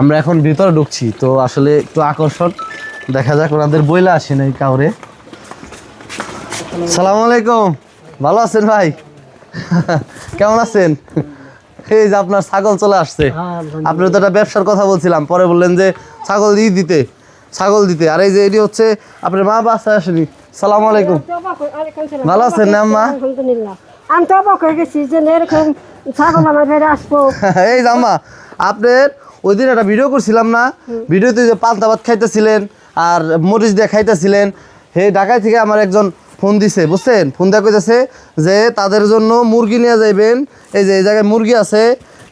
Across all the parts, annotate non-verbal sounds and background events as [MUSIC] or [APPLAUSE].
আমরা এখন ভিতরে ঢুকছি তো আসলে একটু আকর্ষণ। দেখা যাক ওনাদের বইলা আসেন এই কাউরে। সালাম আলাইকুম। ভালো আছেন ভাই? কেমন আছেন? এই যে আপনার ছাগল চলে আসছে। আপনি তো একটা ব্যবসার কথা বলছিলাম পরে বললেন যে ছাগল দিয়ে দিতে ছাগল দিতে। আর এই যে এটি হচ্ছে আপনার মা বাসায় আসেনি। সালাম আলাইকুম। ভালো আছেন না? আলহামদুলিল্লাহ। আমি তো অবাক হয়ে গেছি যে এরকম ছাগল আমার আসব। [LAUGHS] এই জামা আপনার ওই দিন একটা ভিডিও করছিলাম না, ভিডিওতে যে পান্তা ভাত খাইতেছিলেন আর মরিচ দিয়ে খাইতেছিলেন, হে ঢাকায় থেকে আমার একজন ফোন দিছে, বুঝছেন? ফোন দেওয়া কইতেছে যে তাদের জন্য মুরগি নিয়ে যাইবেন, এই যে এই জায়গায় মুরগি আছে,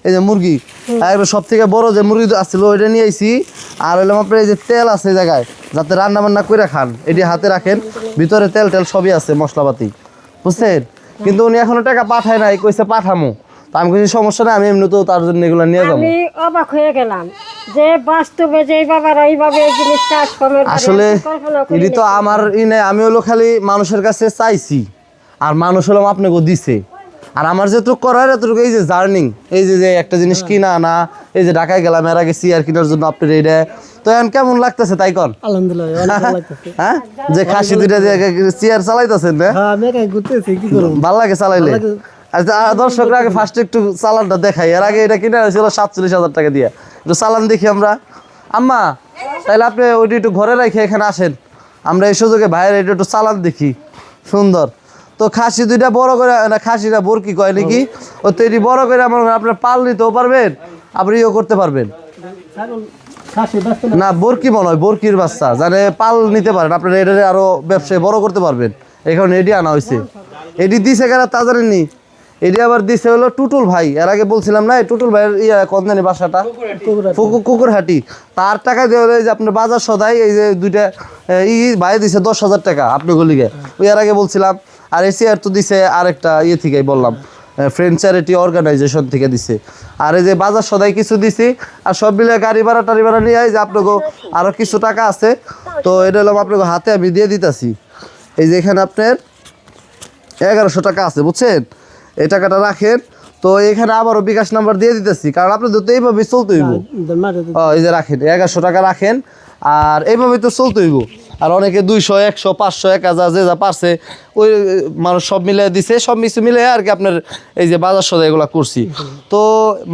এই যে মুরগি একবার সব থেকে বড় যে মুরগি আসছিল ওইটা নিয়ে আইছি, আর হইলাম আপনার এই যে তেল আছে এই জায়গায়, যাতে রান্না বান্না করে খান, এটি হাতে রাখেন, ভিতরে তেল টেল সবই আছে মশলাপাতি, বুঝছেন? কিন্তু উনি এখনও টাকা পাঠায় নাই, কইছে পাঠামো। তা আমি কিছু সমস্যা নাই আমি এমনি তো তার জন্য এগুলো নিয়ে যাব। আমি অবাক হয়ে গেলাম যে বাস্তবে যে এই বাবারা এইভাবে এই জিনিস চাষ করে আসলে এটি তো আমার ই নাই আমি হলো খালি মানুষের কাছে চাইছি আর মানুষ হলো আপনাকে দিছে। আর আমার যেটুকু করার এতটুকু এই যে জার্নিং এই যে যে একটা জিনিস কিনা না এই যে ঢাকায় গেলাম এর আগে চেয়ার কেনার জন্য আপনার এইটা তো এখন কেমন লাগতেছে তাই কন? আলহামদুলিল্লাহ অনেক ভালো [LAUGHS] হ্যাঁ? যে খাসি দুইটা দিয়ে চেয়ার চালাইতেছেন না হ্যাঁ ভালো লাগে চালাইলে? আচ্ছা দর্শকরা আগে ফার্স্ট একটু চালানটা দেখাই। এর আগে এটা কিনে হয়েছিল সাতচল্লিশ হাজার টাকা দিয়ে। একটু চালান দেখি আমরা। আম্মা তাহলে আপনি ওইটি একটু ঘরে রেখে এখানে আসেন। আমরা এই সুযোগে ভাইয়ের এটা একটু চালান দেখি। সুন্দর। তো খাসি দুইটা বড় করে, না, খাসিটা বরকি কয় নাকি? ও তো এটি বড় করে আমার আপনার পাল নিতেও পারবেন আপনি ইয়ে করতে পারবেন। না, বরকি মনে হয়, বরকির বাচ্চা। জানে পাল নিতে পারেন, আপনার এটা আরও ব্যবসায় বড় করতে পারবেন। এখন এডি আনা হয়েছে এডি দিছে কেন তা জানেননি? এডি আবার দিছে হলো টুটুল ভাই। এর আগে বলছিলাম না টুটুল ভাইয়ের ইয়া কন্দানি বাসাটা? কুকুরহাটি। তার টাকা দিয়ে হলো যে আপনার বাজার সদাই এই যে দুইটা ই ভাই দিছে দশ হাজার টাকা আপনি গলিগে। ওই এর আগে বলছিলাম আর এই চেয়ার তো দিছে আরেকটা ইয়ে থেকে বললাম ফ্রেন্ড চ্যারিটি অর্গানাইজেশন থেকে দিছে। আর এই যে বাজার সদাই কিছু দিছি আর সব মিলে গাড়ি ভাড়া টাড়ি ভাড়া নিয়ে যে আপনাকে আরও কিছু টাকা আছে। তো এটা হলাম আপনাকে হাতে আমি দিয়ে দিতেছি। এই যে এখানে আপনার এগারোশো টাকা আছে বুঝছেন? এই টাকাটা রাখেন। তো এখানে আবারও বিকাশ নাম্বার দিয়ে দিতেছি কারণ আপনাদের তো এইভাবে চলতে হইব। এই যে রাখেন এগারোশো টাকা রাখেন আর এইভাবে তো চলতে হইব। আর অনেকে দুইশো একশো পাঁচশো এক হাজার যে যা পারছে ওই মানুষ সব মিলে দিছে সব মিশে মিলে আর কি আপনার এই যে বাজার সদা এগুলো করছি। তো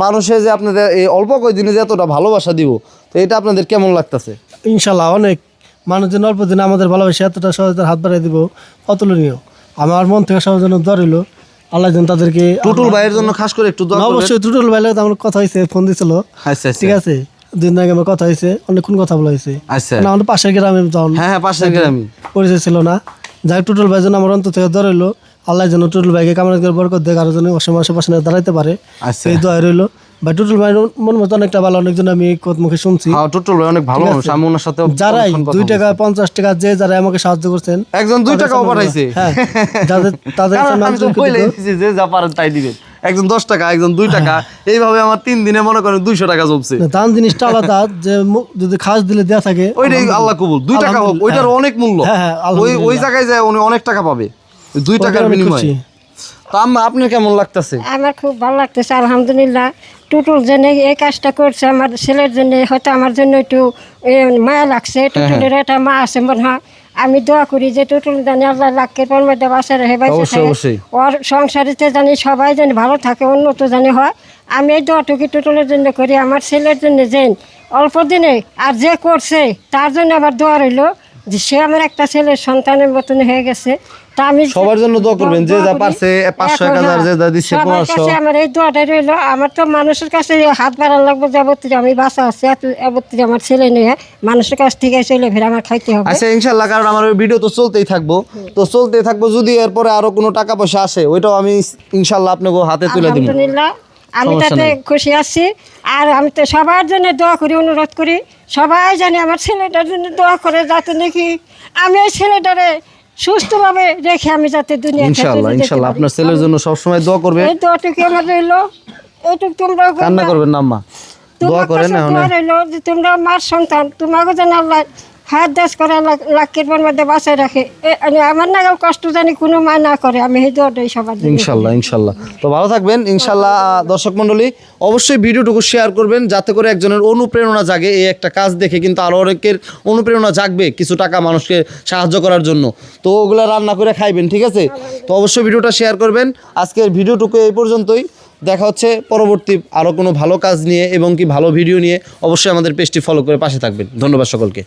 মানুষে যে আপনাদের এই অল্প কয়দিনে যে এতটা ভালোবাসা দিব তো এটা আপনাদের কেমন লাগতেছে? ইনশাল্লাহ অনেক মানুষজন অল্প দিনে আমাদের ভালোবাসে এতটা সহজতার হাত বাড়িয়ে দিব অতুলনীয়। আমার মন থেকে সবার জন্য দর হইল আল্লাহ যেন তাদেরকে টুটুল ভাইয়ের জন্য খাস করে একটু দোয়া অবশ্যই টুটুল ভাইয়ের আমার কথা হয়েছে ফোন দিছিল। আচ্ছা আচ্ছা। ঠিক আছে? দুদিন আগে আমার কথা হয়েছে অনেকক্ষণ কথা বলা হয়েছে। আচ্ছা। না আমাদের পাশের গ্রামে তখন হ্যাঁ হ্যাঁ পাশের গ্রামে। পরিচয় ছিল না। যাই টুটুল ভাই যেন আমার অন্তর থেকে ধরে আল্লাহ যেন টুটুল ভাইকে কামনা করে বরকত দেখ আরও যেন অসময় পাশে দাঁড়াইতে পারে। আচ্ছা। এই দোয়া রইল। ভাই টুটুল ভাই মন মতো অনেকটা ভালো অনেকজন আমি কত মুখে শুনছি। হ্যাঁ টুটুল ভাই অনেক ভালো মানুষ আমি ওনার সাথে যারাই দুই টাকা পঞ্চাশ টাকা যে যারা আমাকে সাহায্য করছেন একজন দুই টাকাও পাঠাইছে। হ্যাঁ যাদের তাদের আমি তো যে যা পারেন তাই দিবেন। একজন দশ টাকা একজন দুই টাকা [LAUGHS] এইভাবে আমার তিন দিনে মনে করেন দুইশো টাকা জমছে। দান জিনিসটা আলাদা যে যদি খাস দিলে দেওয়া থাকে ওইটাই আল্লাহ কবুল। দুই টাকা হোক ওইটার অনেক মূল্য। হ্যাঁ, হ্যাঁ, ওই ওই জায়গায় যায় উনি অনেক টাকা পাবে। দুই টাকার বিনিময়ে। তা আম্মা আপনার কেমন লাগতেছে? আমার খুব ভালো লাগতেছে আলহামদুলিল্লাহ। জন্য এই কাজটা করছে আমার ছেলের জন্য হয়তো আমার জন্য একটু মায়া লাগছে। টুটুলের একটা মা আছে মনে হয় আমি দোয়া করি যে টুটুল জানি আল্লাহ লাখকে বাসা বাইসে। ওর সংসারিতে জানি সবাই জানি ভালো থাকে উন্নত জানি হয়। আমি এই দোয়াটুকি টুটুলের জন্য করি আমার ছেলের জন্য যেন অল্প দিনে আর যে করছে তার জন্য আবার দোয়া রইল যে সে আমার একটা ছেলের সন্তানের মতন হয়ে গেছে। সবার জন্য দোয়া করবেন, যে যা পারছে, পাঁচশো, এক হাজার, যে যা দিচ্ছে, পনেরোশো। আমার এই দোয়াটা রইল। আমার তো মানুষের কাছে হাত লাগবে যাবতীয় আমি বাসা আছে যাবতীয় আমার ছেলে নিয়ে মানুষের কাছ থেকে চলে ফিরে আমার খাইতে হবে। আচ্ছা ইনশাল্লাহ কারণ আমার ভিডিও তো চলতেই থাকব। তো চলতেই থাকব যদি এরপরে আরও কোনো টাকা পয়সা আসে ওইটাও আমি ইনশাল্লাহ আপনাকে হাতে তুলে দিব। আলহামদুলিল্লাহ আমি তাতে খুশি আছি। আর আমি তো সবার জন্য দোয়া করি অনুরোধ করি সবাই জানি আমার ছেলেটার জন্য দোয়া করে যাতে নাকি আমি এই ছেলেটারে সুস্থভাবে রেখে আমি যাতে দুনিয়া ইনশাল্লাহ ইনশাআল্লাহ। আপনার ছেলের জন্য সবসময় দোয়া করবে। এই দোয়াটুকু আমার রইল। এইটুকু তোমরা কান্না করবেন না আম্মা। দোয়া করেন এখন। তোমরা মার সন্তান। তোমাকে যেন আল্লাহ হাত দাস করা করে লাখের মধ্যে বাসায় রাখে। আমার নাগাল কষ্ট জানি কোনো মা না করে আমি এই দোয়াটাই সবার ইনশাল্লাহ ইনশাল্লাহ। তো ভালো থাকবেন ইনশাল্লাহ দর্শক মণ্ডলী অবশ্যই ভিডিওটুকু শেয়ার করবেন যাতে করে একজনের অনুপ্রেরণা জাগে এই একটা কাজ দেখে কিন্তু আরও অনেকের অনুপ্রেরণা জাগবে কিছু টাকা মানুষকে সাহায্য করার জন্য। তো ওগুলো রান্না করে খাইবেন ঠিক আছে? তো অবশ্যই ভিডিওটা শেয়ার করবেন। আজকের ভিডিওটুকু এই পর্যন্তই। দেখা হচ্ছে পরবর্তী আরও কোনো ভালো কাজ নিয়ে এবং কি ভালো ভিডিও নিয়ে। অবশ্যই আমাদের পেজটি ফলো করে পাশে থাকবেন। ধন্যবাদ সকলকে।